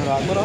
భయపడతారా మీరు అందరూ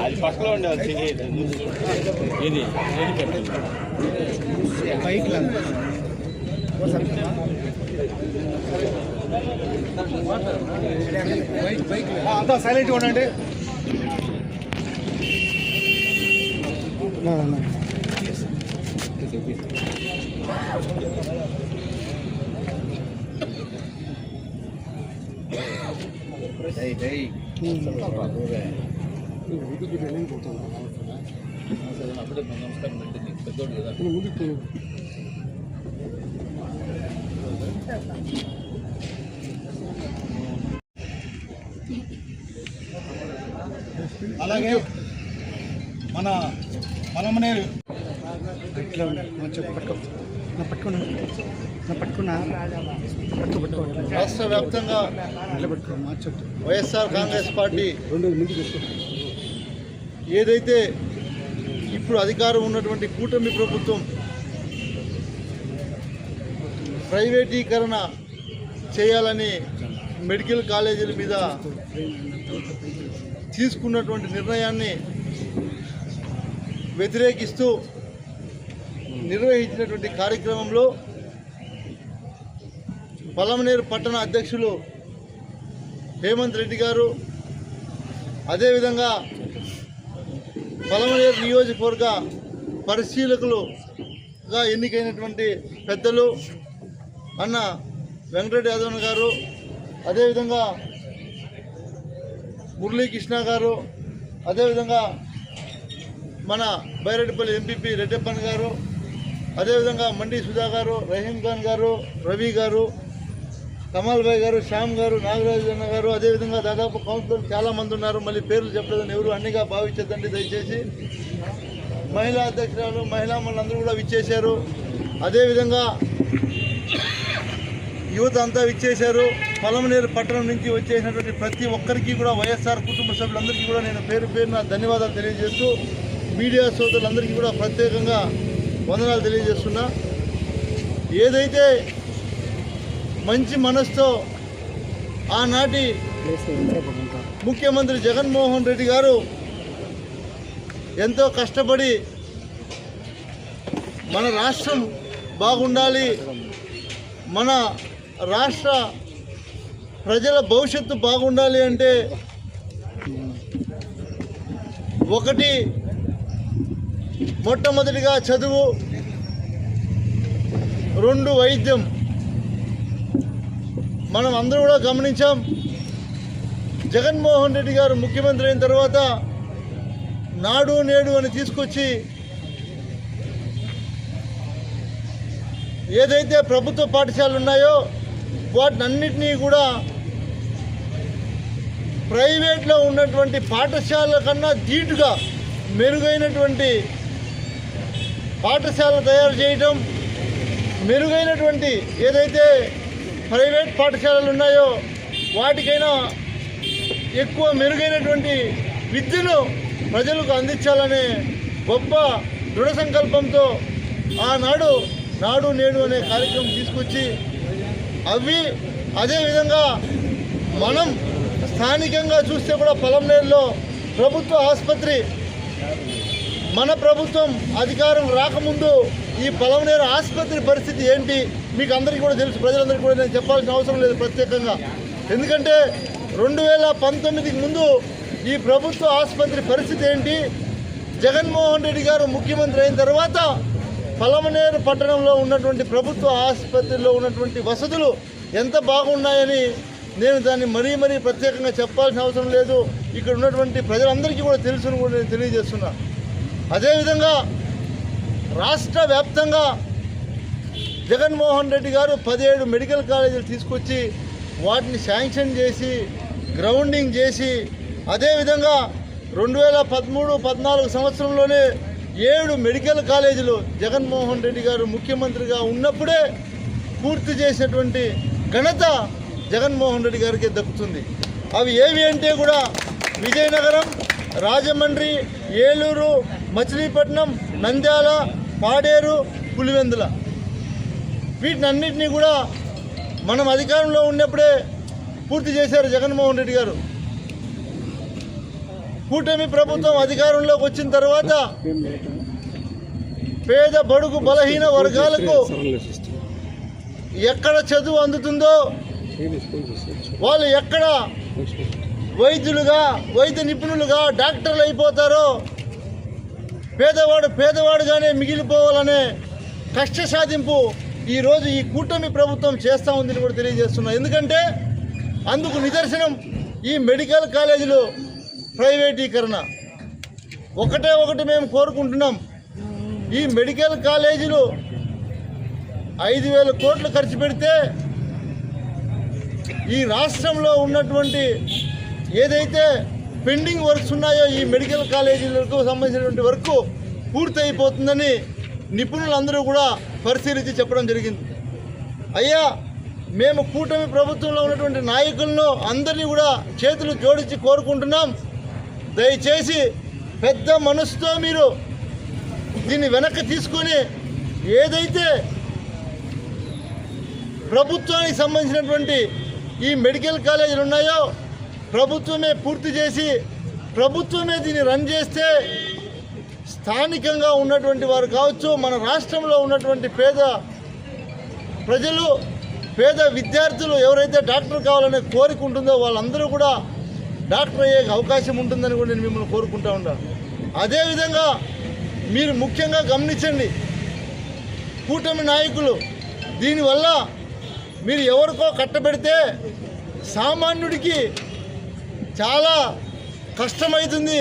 అది పక్కలో ఉండేది ఇది బైక్ అంతా సైలెంట్గా ఉండండి అలాగే మన మనమనేరు ఇట్లా చెప్పు పట్టుకో. నా పట్టుకున్నా. నా పట్టుకున్నా. పట్టుకో పట్టుకో. రాష్ట్ర వ్యాప్తంగా వైఎస్ఆర్ కాంగ్రెస్ పార్టీ రెండు ఏదైతే ఇప్పుడు అధికారం ఉన్నటువంటి కూటమి ప్రభుత్వం ప్రైవేటీకరణ చేయాలని మెడికల్ కాలేజీల మీద తీసుకున్నటువంటి నిర్ణయాన్ని వ్యతిరేకిస్తూ నిర్వహించినటువంటి కార్యక్రమంలో పలమనేరు పట్టణ అధ్యక్షులు హేమంత్ రెడ్డి గారు. అదేవిధంగా పలమనేరు నియోజకవర్గ పరిశీలకులుగా ఎన్నికైనటువంటి పెద్దలు అన్న వెంకటరెడ్డి యాదవ్ గారు అదేవిధంగా మురళీకృష్ణ గారు అదేవిధంగా మన బైరెడ్డిపల్లి ఎంపీపీ రెడ్డప్పన్ గారు అదేవిధంగా మండి సుధా గారు రహీం ఖాన్ గారు రవి గారు కమాల్ భాయ్ గారు శ్యామ్ గారు నాగరాజు అన్న గారు అదేవిధంగా దాదాపు కౌన్సిలర్ చాలామంది ఉన్నారు. మళ్ళీ పేర్లు చెప్పలేదని ఎవరు అన్నిగా భావించద్దండి దయచేసి. మహిళా అధ్యక్షురాలు మహిళా మనందరూ కూడా విచ్చేశారు. అదేవిధంగా యువత అంతా విచ్చేశారు. పొలంనేరు పట్టణం నుంచి వచ్చేసినటువంటి ప్రతి ఒక్కరికి కూడా వైఎస్ఆర్ కుటుంబ సభ్యులందరికీ కూడా నేను పేరు పేరున ధన్యవాదాలు తెలియజేస్తూ మీడియా సోదరులందరికీ కూడా ప్రత్యేకంగా వందనాలు తెలియజేస్తున్నా. ఏదైతే మంచి మనసుతో ఆనాటి ముఖ్యమంత్రి జగన్మోహన్ రెడ్డి గారు ఎంతో కష్టపడి మన రాష్ట్రం బాగుండాలి మన రాష్ట్ర ప్రజల భవిష్యత్తు బాగుండాలి అంటే ఒకటి మొట్టమొదటిగా చదువు రెండు వైద్యం. మనం అందరూ కూడా గమనించాం. జగన్మోహన్ రెడ్డి గారు ముఖ్యమంత్రి అయిన తర్వాత నాడు నేడు అని తీసుకొచ్చి ఏదైతే ప్రభుత్వ పాఠశాలలు ఉన్నాయో వాటినన్నిటినీ కూడా ప్రైవేట్లో ఉన్నటువంటి పాఠశాలల కన్నా ధీటుగా మెరుగైనటువంటి పాఠశాల తయారు చేయటం మెరుగైనటువంటి ఏదైతే ప్రైవేట్ పాఠశాలలు ఉన్నాయో వాటికైనా ఎక్కువ మెరుగైనటువంటి విద్యను ప్రజలకు అందించాలనే గొప్ప దృఢ సంకల్పంతో ఆనాడు నాడు నేడు అనే కార్యక్రమం తీసుకొచ్చి అవి అదేవిధంగా మనం స్థానికంగా చూస్తే కూడా పొలంనేరులో ప్రభుత్వ ఆసుపత్రి మన ప్రభుత్వం అధికారం రాకముందు ఈ పలవనేరు ఆసుపత్రి పరిస్థితి ఏంటి మీకు అందరికీ కూడా తెలుసు ప్రజలందరికీ కూడా నేను చెప్పాల్సిన అవసరం లేదు ప్రత్యేకంగా. ఎందుకంటే రెండు వేల పంతొమ్మిదికి ముందు ఈ ప్రభుత్వ ఆసుపత్రి పరిస్థితి ఏంటి? జగన్మోహన్ రెడ్డి గారు ముఖ్యమంత్రి అయిన తర్వాత పలమనేరు పట్టణంలో ఉన్నటువంటి ప్రభుత్వ ఆసుపత్రిలో ఉన్నటువంటి వసతులు ఎంత బాగున్నాయని నేను దాన్ని మరీ మరీ ప్రత్యేకంగా చెప్పాల్సిన అవసరం లేదు. ఇక్కడ ఉన్నటువంటి ప్రజలందరికీ కూడా తెలుసును కూడా నేను తెలియజేస్తున్నా. అదేవిధంగా రాష్ట్ర వ్యాప్తంగా జగన్మోహన్ రెడ్డి గారు పదిహేడు మెడికల్ కాలేజీలు తీసుకొచ్చి వాటిని శాంక్షన్ చేసి గ్రౌండింగ్ చేసి అదేవిధంగా రెండు వేల పదమూడు పద్నాలుగు సంవత్సరంలోనే ఏడు మెడికల్ కాలేజీలు జగన్మోహన్ రెడ్డి గారు ముఖ్యమంత్రిగా ఉన్నప్పుడే పూర్తి చేసినటువంటి ఘనత జగన్మోహన్ రెడ్డి గారికి దక్కుతుంది. అవి ఏవి అంటే కూడా విజయనగరం రాజమండ్రి ఏలూరు మచిలీపట్నం నంద్యాల పాడేరు పులివెందుల. వీటినన్నింటినీ కూడా మనం అధికారంలో ఉన్నప్పుడే పూర్తి చేశారు జగన్మోహన్ రెడ్డి గారు. కూటమి ప్రభుత్వం అధికారంలోకి వచ్చిన తర్వాత పేద బడుగు బలహీన వర్గాలకు ఎక్కడ చదువు అందుతుందో వాళ్ళు ఎక్కడ వైద్యులుగా వైద్య నిపుణులుగా డాక్టర్లు అయిపోతారో పేదవాడు పేదవాడుగానే మిగిలిపోవాలనే కష్ట సాధింపు ఈరోజు ఈ కూటమి ప్రభుత్వం చేస్తూ ఉందని కూడా తెలియజేస్తున్నా. ఎందుకంటే అందుకు నిదర్శనం ఈ మెడికల్ కాలేజీలు ప్రైవేటీకరణ. ఒకటే ఒకటి మేము కోరుకుంటున్నాం. ఈ మెడికల్ కాలేజీలు ఐదు వేల కోట్లు ఖర్చు పెడితే ఈ రాష్ట్రంలో ఉన్నటువంటి ఏదైతే పెండింగ్ వర్క్స్ ఉన్నాయో ఈ మెడికల్ కాలేజీలకు సంబంధించినటువంటి వర్క్ పూర్తయిపోతుందని నిపుణులందరూ కూడా పరిశీలించి చెప్పడం జరిగింది. అయ్యా మేము కూటమి ప్రభుత్వంలో ఉన్నటువంటి నాయకులను అందరినీ కూడా చేతులు జోడించి కోరుకుంటున్నాం. దయచేసి పెద్ద మనసుతో మీరు దీన్ని వెనక్కి తీసుకొని ఏదైతే ప్రభుత్వానికి సంబంధించినటువంటి ఈ మెడికల్ కాలేజీలు ఉన్నాయో ప్రభుత్వమే పూర్తి చేసి ప్రభుత్వమే దీన్ని రన్ చేస్తే స్థానికంగా ఉన్నటువంటి వారు కావచ్చు మన రాష్ట్రంలో ఉన్నటువంటి పేద ప్రజలు పేద విద్యార్థులు ఎవరైతే డాక్టర్ కావాలనే కోరిక ఉంటుందో వాళ్ళందరూ కూడా డాక్టర్ అయ్యే అవకాశం ఉంటుందని కూడా నేను మిమ్మల్ని కోరుకుంటా ఉన్నాను అదేవిధంగా మీరు ముఖ్యంగా గమనించండి కూటమి నాయకులు దీనివల్ల మీరు ఎవరికో కట్టబెడితే సామాన్యుడికి చాలా కష్టమవుతుంది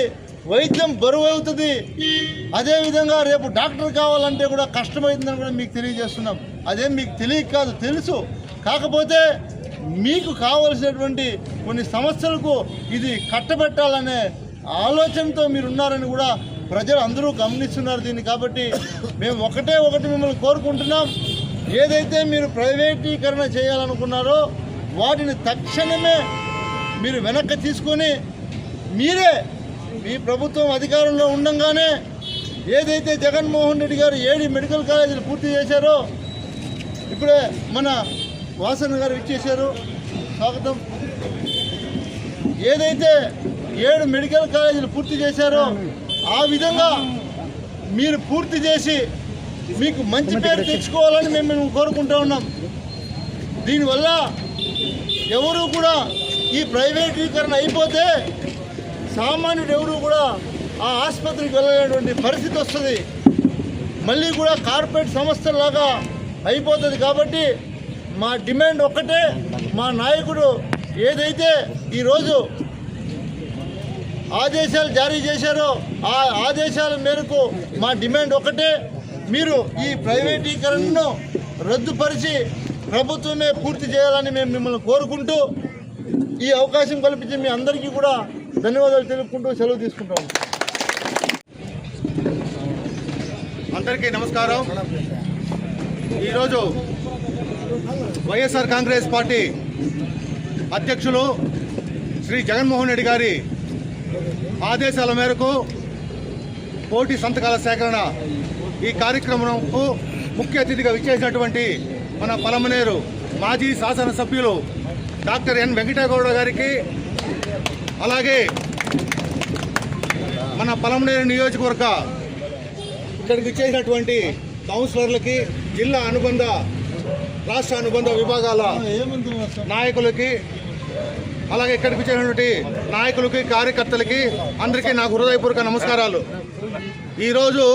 వైద్యం బరువు అవుతుంది అదేవిధంగా రేపు డాక్టర్ కావాలంటే కూడా కష్టమవుతుందని కూడా మీకు తెలియజేస్తున్నాం. అదేం మీకు తెలియక కాదు తెలుసు. కాకపోతే మీకు కావలసినటువంటి కొన్ని సమస్యలకు ఇది కట్టబెట్టాలనే ఆలోచనతో మీరు ఉన్నారని కూడా ప్రజలు అందరూ గమనిస్తున్నారు దీన్ని కాబట్టి మేము ఒకటే ఒకటి మిమ్మల్ని కోరుకుంటున్నాం. ఏదైతే మీరు ప్రైవేటీకరణ చేయాలనుకున్నారో వాటిని తక్షణమే మీరు వెనక్కి తీసుకొని మీరే మీ ప్రభుత్వం అధికారంలో ఉండంగానే ఏదైతే జగన్మోహన్ రెడ్డి గారు ఏడు మెడికల్ కాలేజీలు పూర్తి చేశారో ఇప్పుడే మన వాసన గారు ఇచ్చేశారు స్వాగతం. ఏదైతే ఏడు మెడికల్ కాలేజీలు పూర్తి చేశారో ఆ విధంగా మీరు పూర్తి చేసి మీకు మంచి పేరు తెచ్చుకోవాలని మేము మేము కోరుకుంటా ఉన్నాం. దీనివల్ల ఎవరు కూడా ఈ ప్రైవేటీకరణ అయిపోతే సామాన్యుడు ఎవరు కూడా ఆ ఆసుపత్రికి వెళ్ళలేటువంటి పరిస్థితి వస్తుంది. మళ్ళీ కూడా కార్పొరేట్ సంస్థలాగా అయిపోతుంది కాబట్టి మా డిమాండ్ ఒక్కటే మా నాయకుడు ఏదైతే ఈరోజు ఆదేశాలు జారీ చేశారో ఆ ఆదేశాల మేరకు మా డిమాండ్ ఒకటే మీరు ఈ ప్రైవేటీకరణను రద్దుపరిచి ప్రభుత్వమే పూర్తి చేయాలని మేము మిమ్మల్ని కోరుకుంటూ ఈ అవకాశం కల్పించి మీ అందరికీ కూడా ధన్యవాదాలు తెలుపుకుంటూ సెలవు తీసుకుంటాం. అందరికీ నమస్కారం. ఈరోజు వైఎస్ఆర్ కాంగ్రెస్ పార్టీ అధ్యక్షులు శ్రీ జగన్మోహన్ రెడ్డి గారి ఆదేశాల మేరకు పోటీ సంతకాల సేకరణ ఈ కార్యక్రమంకు ముఖ్య అతిథిగా విచ్చేసినటువంటి మన పలమనేరు మాజీ శాసనసభ్యులు డాక్టర్ ఎన్ వెంకటగౌడ గారికి అలాగే మన పలమనేరు నియోజకవర్గ ఇక్కడికి ఇచ్చేసినటువంటి కౌన్సిలర్లకి జిల్లా అనుబంధ రాష్ట్ర అనుబంధ విభాగాల నాయకులకి అలాగే ఇక్కడికి ఇచ్చేసినటువంటి నాయకులకి కార్యకర్తలకి అందరికీ నాకు హృదయపూర్వక నమస్కారాలు. ఈరోజు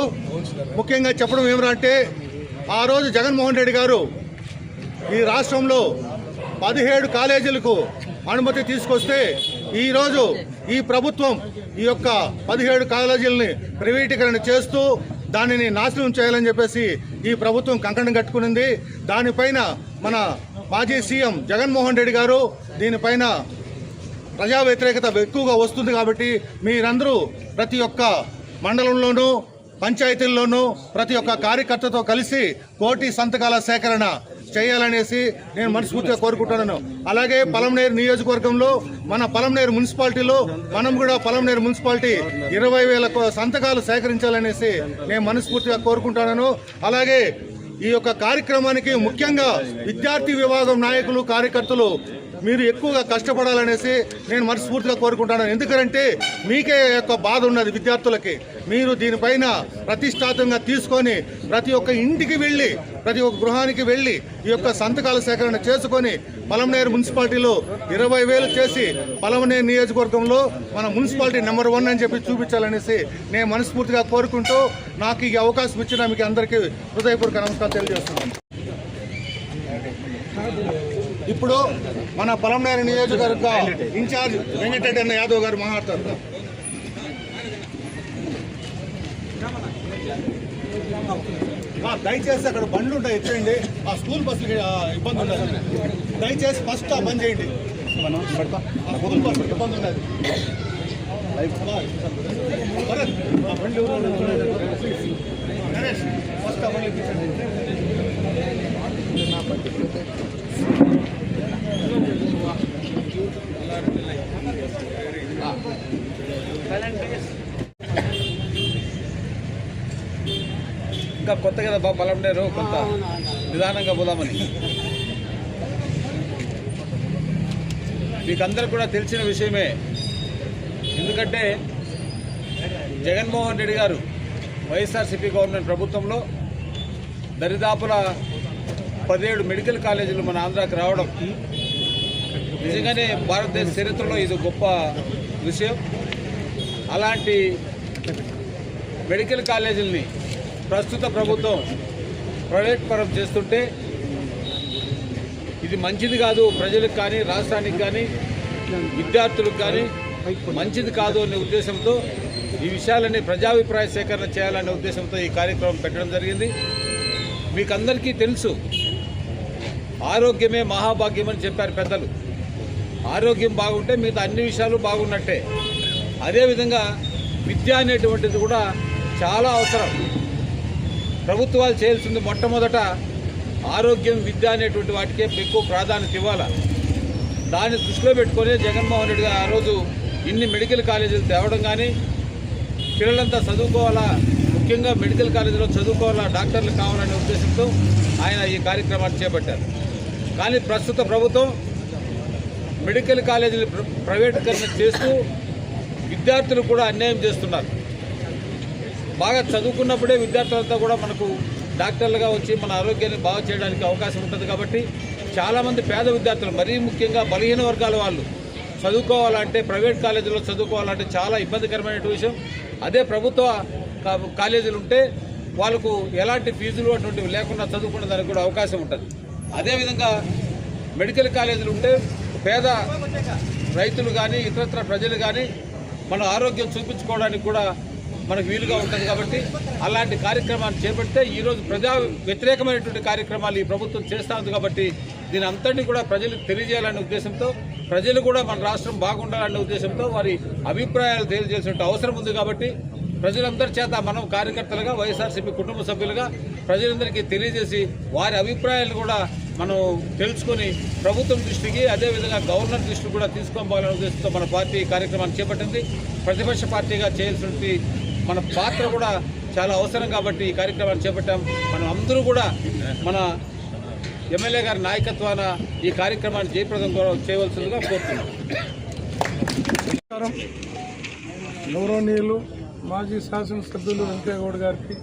ముఖ్యంగా చెప్పడం ఏమిటంటే ఆ రోజు జగన్మోహన్ రెడ్డి గారు ఈ రాష్ట్రంలో పదిహేడు కాలేజీలకు అనుమతి తీసుకొస్తే ఈరోజు ఈ ప్రభుత్వం ఈ యొక్క పదిహేడు కాలేజీలని ప్రైవేటీకరణ చేస్తూ దానిని నాశనం చేయాలని చెప్పేసి ఈ ప్రభుత్వం కంకణం కట్టుకునింది. దానిపైన మన మాజీ సీఎం జగన్మోహన్ రెడ్డి గారు దీనిపైన ప్రజా వ్యతిరేకత ఎక్కువగా వస్తుంది కాబట్టి మీరందరూ ప్రతి ఒక్క మండలంలోనూ పంచాయతీల్లోనూ ప్రతి ఒక్క కార్యకర్తతో కలిసి కోటి సంతకాల సేకరణ చేయాలనేసి నేను మనస్ఫూర్తిగా కోరుకుంటున్నాను. అలాగే పలంనేరు నియోజకవర్గంలో మన పలంనేరు మున్సిపాలిటీలో మనం కూడా పలంనేరు మున్సిపాలిటీ ఇరవై వేల కో- సంతకాలు సేకరించాలనేసి నేను మనస్ఫూర్తిగా కోరుకుంటున్నాను. అలాగే ఈ యొక్క కార్యక్రమానికి ముఖ్యంగా విద్యార్థి విభాగం నాయకులు కార్యకర్తలు మీరు ఎక్కువగా కష్టపడాలనేసి నేను మనస్ఫూర్తిగా కోరుకుంటాను. ఎందుకంటే మీకే యొక్క బాధ ఉన్నది విద్యార్థులకి. మీరు దీనిపైన ప్రతిష్టాత్మకంగా తీసుకొని ప్రతి ఒక్క ఇంటికి వెళ్ళి ప్రతి ఒక్క గృహానికి వెళ్ళి ఈ యొక్క సంతకాల సేకరణ చేసుకొని పలమనేరు మున్సిపాలిటీలో ఇరవై వేలు చేసి పలమనేరు నియోజకవర్గంలో మన మున్సిపాలిటీ నెంబర్ వన్ అని చెప్పి చూపించాలనేసి నేను మనస్ఫూర్తిగా కోరుకుంటూ నాకు ఈ అవకాశం ఇచ్చిన మీకు అందరికీ హృదయపూర్వక నమస్కారం తెలియజేస్తున్నాను. ఇప్పుడు మన పొలంనేరు నియోజకవర్గ ఇన్ఛార్జ్ వెంకటరెడ్డి అన్న యాదవ్ గారు మాట్లాడతారు. దయచేసి అక్కడ బండ్లు ఉంటాయి ఎత్తండి ఆ స్కూల్ బస్సులకి ఇబ్బంది ఉండదు. దయచేసి ఫస్ట్ ఆ బంద్ చేయండి. స్కూల్ బస్సు ఇబ్బంది ఉండదు. బండి ఫస్ట్ ఆ బండి ఇప్పించండి ఇంకా కొత్త కదా బాబు బలండేరు కొంత నిదానంగా పోదామని. మీకందరూ కూడా తెలిసిన విషయమే. ఎందుకంటే జగన్మోహన్ రెడ్డి గారు వైఎస్ఆర్సీపీ గవర్నమెంట్ ప్రభుత్వంలో దరిదాపుల పదిహేడు మెడికల్ కాలేజీలు మన ఆంధ్రాకి రావడం నిజంగానే భారతదేశ చరిత్రలో ఇది గొప్ప విషయం. అలాంటి మెడికల్ కాలేజీలని ప్రస్తుత ప్రభుత్వం ప్రైవేట్ పరం చేస్తుంటే ఇది మంచిది కాదు ప్రజలకు కానీ రాష్ట్రానికి కానీ విద్యార్థులకు కానీ మంచిది కాదు అనే ఉద్దేశంతో ఈ విషయాలన్నీ ప్రజాభిప్రాయ సేకరణ చేయాలనే ఉద్దేశంతో ఈ కార్యక్రమం పెట్టడం జరిగింది. మీకు అందరికీ తెలుసు ఆరోగ్యమే మహాభాగ్యం అని చెప్పారు పెద్దలు. ఆరోగ్యం బాగుంటే మిగతా అన్ని విషయాలు బాగున్నట్టే. అదేవిధంగా విద్య అనేటువంటిది కూడా చాలా అవసరం. ప్రభుత్వాలు చేయాల్సింది మొట్టమొదట ఆరోగ్యం విద్య అనేటువంటి వాటికే ఎక్కువ ప్రాధాన్యత ఇవ్వాలి. దాన్ని దృష్టిలో పెట్టుకొని జగన్మోహన్ రెడ్డి గారు ఆ రోజు ఇన్ని మెడికల్ కాలేజీలు తేవడం కానీ పిల్లలంతా చదువుకోవాలా ముఖ్యంగా మెడికల్ కాలేజీలో చదువుకోవాలా డాక్టర్లు కావాలనే ఉద్దేశంతో ఆయన ఈ కార్యక్రమాన్ని చేపట్టారు. కానీ ప్రస్తుత ప్రభుత్వం మెడికల్ కాలేజీలు ప్ర- ప్రైవేటీకరణ చేస్తూ విద్యార్థులు కూడా అన్యాయం చేస్తున్నారు. బాగా చదువుకున్నప్పుడే విద్యార్థులంతా కూడా మనకు డాక్టర్లుగా వచ్చి మన ఆరోగ్యాన్ని బాగా చేయడానికి అవకాశం ఉంటుంది కాబట్టి చాలామంది పేద విద్యార్థులు మరీ ముఖ్యంగా బలహీన వర్గాల వాళ్ళు చదువుకోవాలంటే ప్రైవేట్ కాలేజీలో చదువుకోవాలంటే చాలా ఇబ్బందికరమైన విషయం. అదే ప్రభుత్వ కా- కాలేజీలు ఉంటే వాళ్ళకు ఎలాంటి ఫీజులు అటువంటివి లేకుండా చదువుకునే దానికి కూడా అవకాశం ఉంటుంది. అదేవిధంగా మెడికల్ కాలేజీలు ఉంటే పేద రైతులు కానీ ఇతరత్ర ప్రజలు కానీ మన ఆరోగ్యం చూపించుకోవడానికి కూడా మనకు వీలుగా ఉంటుంది కాబట్టి అలాంటి కార్యక్రమాలు చేపడితే ఈరోజు ప్రజా వ్యతిరేకమైనటువంటి కార్యక్రమాలు ఈ ప్రభుత్వం చేస్తూ ఉంది కాబట్టి దీని అంతటినీ కూడా ప్రజలకు తెలియజేయాలనే ఉద్దేశంతో ప్రజలు కూడా మన రాష్ట్రం బాగుండాలనే ఉద్దేశంతో వారి అభిప్రాయాలు తెలియజేసిన అవసరం ఉంది కాబట్టి ప్రజలందరి చేత మనం కార్యకర్తలుగా వైఎస్ఆర్సీపీ కుటుంబ సభ్యులుగా ప్రజలందరికీ తెలియజేసి వారి అభిప్రాయాలు కూడా మనం తెలుసుకొని ప్రభుత్వం దృష్టికి అదేవిధంగా గవర్నర్ దృష్టికి కూడా తీసుకోవాలనే ఉద్దేశంతో మన పార్టీ కార్యక్రమాన్ని చేపట్టింది. ప్రతిపక్ష పార్టీగా చేయాల్సిన మన పాత్ర కూడా చాలా అవసరం కాబట్టి ఈ కార్యక్రమాన్ని చేపట్టాం. మనం అందరూ కూడా మన ఎమ్మెల్యే గారి నాయకత్వాన ఈ కార్యక్రమాన్ని జయప్రదం చేయవలసిందిగా కోరుతున్నాం. గౌరవనీయులు మాజీ శాసనసభ్యులు వెంకయ్యగౌడ్ గారికి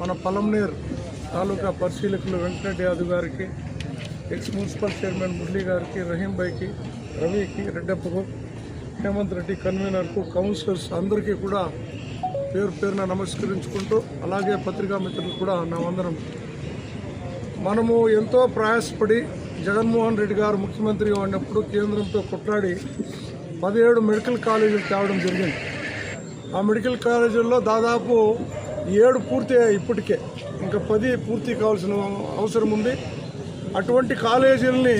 మన పలంనేర్ తాలూకా పరిశీలకులు వెంకటరెడ్డి యాదవ్ గారికి ఎక్స్ మున్సిపల్ చైర్మన్ మురళీ గారికి రహీంభాయ్కి రవికి రెడ్డప్పకు హేమంత్ రెడ్డి కన్వీనర్కు కౌన్సిలర్స్ అందరికీ కూడా పేరు పేరున నమస్కరించుకుంటూ అలాగే పత్రికా మిత్రులు కూడా నా వందనం. మనము ఎంతో ప్రయాసపడి జగన్మోహన్ రెడ్డి గారు ముఖ్యమంత్రిగా ఉన్నప్పుడు కేంద్రంతో కొట్లాడి పదిహేడు మెడికల్ కాలేజీలు తేవడం జరిగింది. ఆ మెడికల్ కాలేజీల్లో దాదాపు ఏడు పూర్తి ఇప్పటికే. ఇంకా పది పూర్తి కావాల్సిన అవసరం ఉంది. అటువంటి కాలేజీలని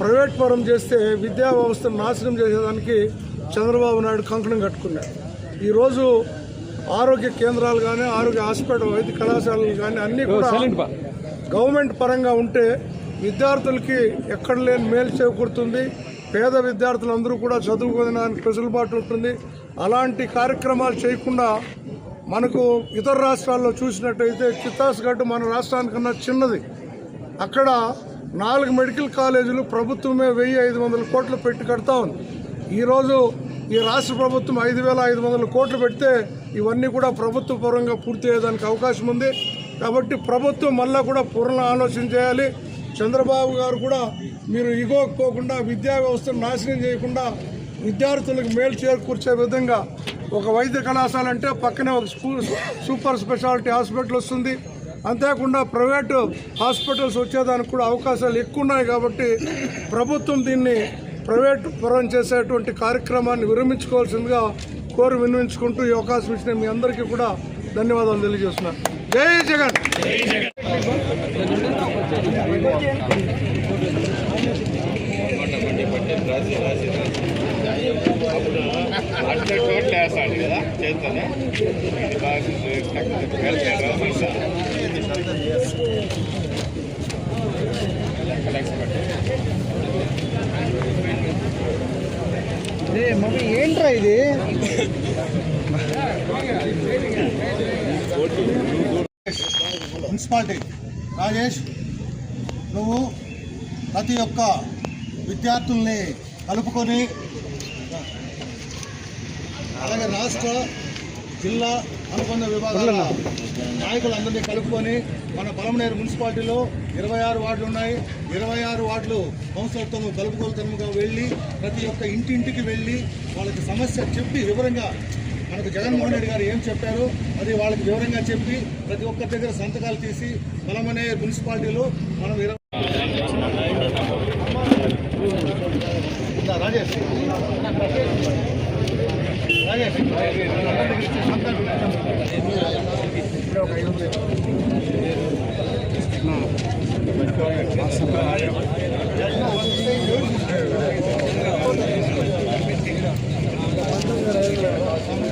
ప్రైవేట్ పరం చేస్తే విద్యా వ్యవస్థను నాశనం చేసేదానికి చంద్రబాబు నాయుడు కంకణం కట్టుకున్నాడు. ఈరోజు ఆరోగ్య కేంద్రాలు కానీ ఆరోగ్య హాస్పిటల్ వైద్య కళాశాలలు కానీ అన్నీ కూడా గవర్నమెంట్ పరంగా ఉంటే విద్యార్థులకి ఎక్కడ లేని మేలు చేకూరుతుంది. పేద విద్యార్థులందరూ కూడా చదువుకోవడానికి వెసులుబాటు ఉంటుంది. అలాంటి కార్యక్రమాలు చేయకుండా మనకు ఇతర రాష్ట్రాల్లో చూసినట్టయితే చిత్తాస్గఢ్ మన రాష్ట్రానికన్నా చిన్నది. అక్కడ నాలుగు మెడికల్ కాలేజీలు ప్రభుత్వమే వెయ్యి ఐదు వందల కోట్లు పెట్టి కడతా ఉంది. ఈరోజు ఈ రాష్ట్ర ప్రభుత్వం ఐదు వేల ఐదు వందల కోట్లు పెడితే ఇవన్నీ కూడా ప్రభుత్వ పరంగా పూర్తి అయ్యేదానికి అవకాశం ఉంది. కాబట్టి ప్రభుత్వం మళ్ళా కూడా పూర్ణ ఆలోచన చేయాలి. చంద్రబాబు గారు కూడా మీరు ఇగోకపోకుండా విద్యా వ్యవస్థను నాశనం చేయకుండా విద్యార్థులకు మేలు చేకూర్చే విధంగా ఒక వైద్య కళాశాల అంటే పక్కనే ఒక సూపర్ స్పెషాలిటీ హాస్పిటల్ వస్తుంది. అంతేకాకుండా ప్రైవేటు హాస్పిటల్స్ వచ్చేదానికి కూడా అవకాశాలు ఎక్కువ ఉన్నాయి కాబట్టి ప్రభుత్వం దీన్ని ప్రైవేట్ పరం చేసేటువంటి కార్యక్రమాన్ని విరమించుకోవాల్సిందిగా కోరి వినిపించుకుంటూ ఈ అవకాశం ఇచ్చిన మీ అందరికీ కూడా ధన్యవాదాలు తెలియజేస్తున్నాను జై జగన్! అట్లా చోట్ల చేస్తానే ఇది బాగా ఏంట్రా ఇది? మున్సిపాలిటీ. రాజేష్ నువ్వు ప్రతి ఒక్క విద్యార్థుల్ని కలుపుకొని అలాగే రాష్ట్ర జిల్లా అనుబంధ విభాగాల నాయకులందరినీ కలుపుకొని మన పలమనేరు మున్సిపాలిటీలో ఇరవై ఆరు వార్డులు ఉన్నాయి. ఇరవై ఆరు వార్డులు కౌన్సిలర్తో నువ్వు కలుపుకోలుతనంగా వెళ్ళి ప్రతి ఒక్క ఇంటింటికి వెళ్ళి వాళ్ళకి సమస్య చెప్పి వివరంగా మనకు జగన్మోహన్ రెడ్డి గారు ఏం చెప్పారో అది వాళ్ళకి వివరంగా చెప్పి ప్రతి ఒక్కరి దగ్గర సంతకాలు తీసి పలమనే మున్సిపాలిటీలో మనం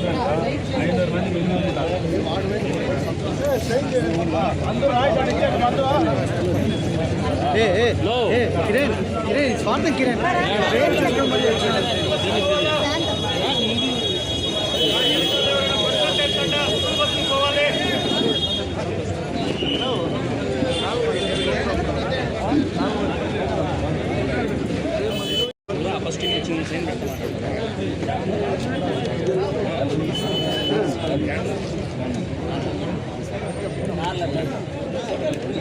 నరేష్ ఉన్న నరేష్ కిరణ్ కిరణ్ స్వార్థం కిరణ్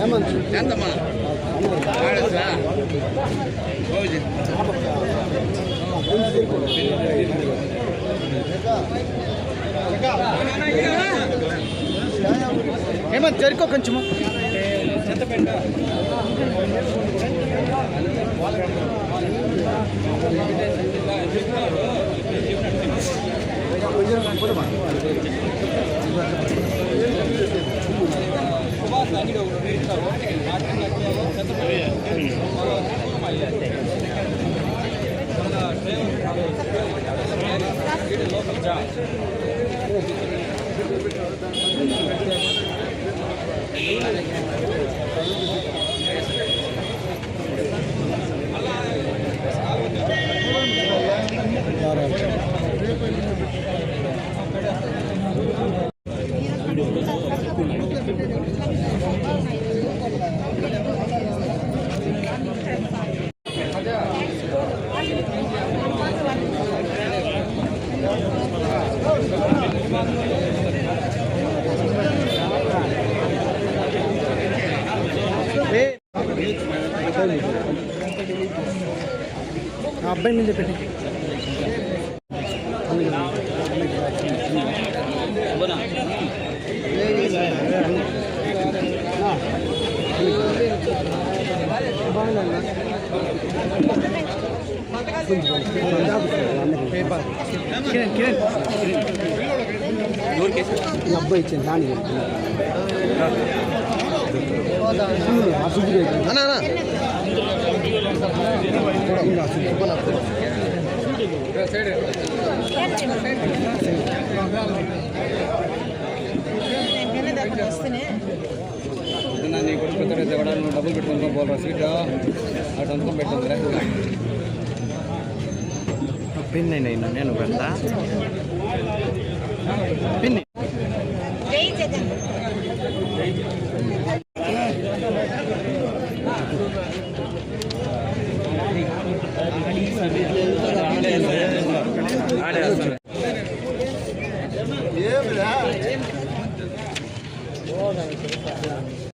ఎంతమ్మా ఆడొచ్చా? రోజు. హేమంత్ జరుకో కొంచెము ఏ ఆ అబ్బాయి మీద పెట్టి. కిరణ్ కిరణ్. అబ్బాయి ఇచ్చింది దాని అన్నా. నీ కొడుకు పెద్దరైతే నువ్వు డబ్బులు పెట్టుకుంటాం పోలరా సీట్ అటు అంతా పెట్టిందిరా పిన్ అయినా నేను పెడతా. పిన్ జగన్.